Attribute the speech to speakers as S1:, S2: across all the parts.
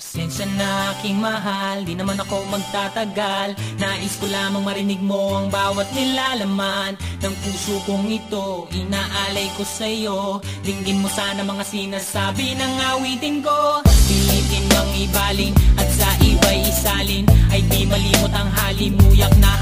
S1: Pasensya na aking mahal, di naman ako magtatagal. Nais ko lamang marinig mo ang bawat nilalaman. Ng puso kong ito, inaalay ko sa'yo. Dinggin mo sana mga sinasabi ng awitin ko. Pilitin mang ibalin at sa iba'y isalin. Ay di malimot ang halimuyak na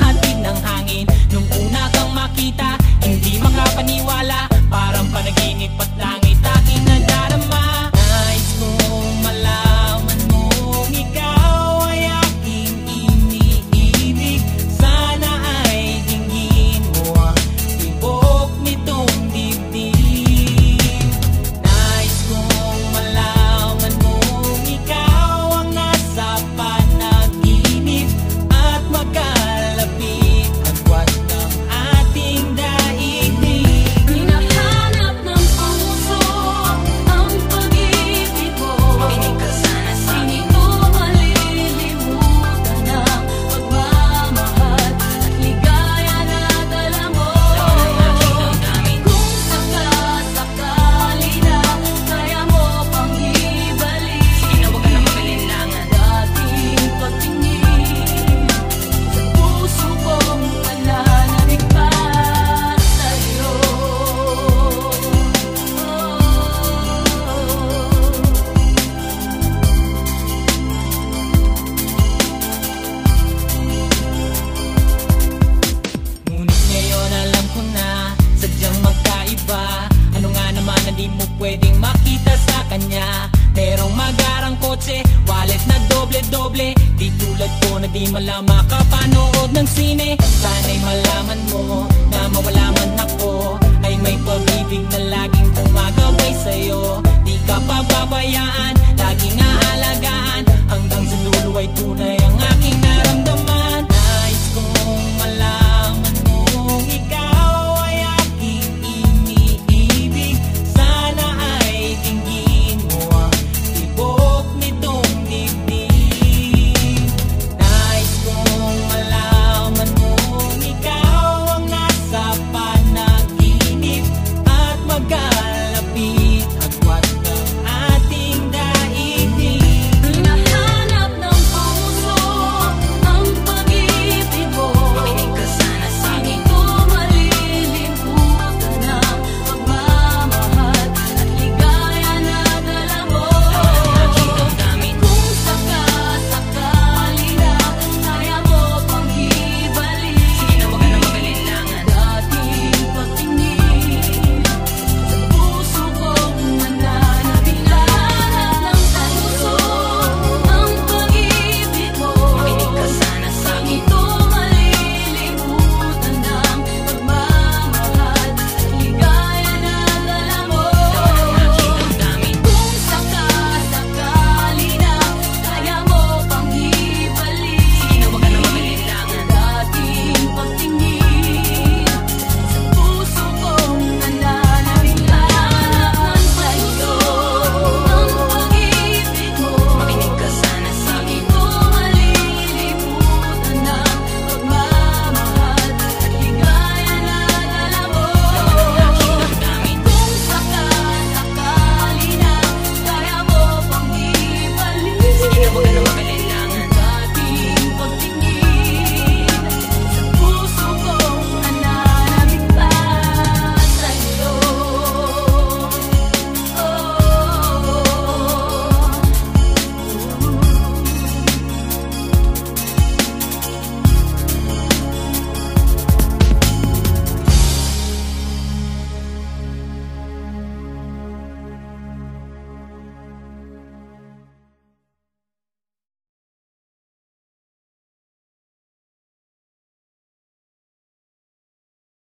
S2: na
S1: di malang makapanood ng sine. Sana'y malaman mo Na mawala man ako. Ay may pag-ibig na laging gumagabay sa'yo. Di ka pababayaan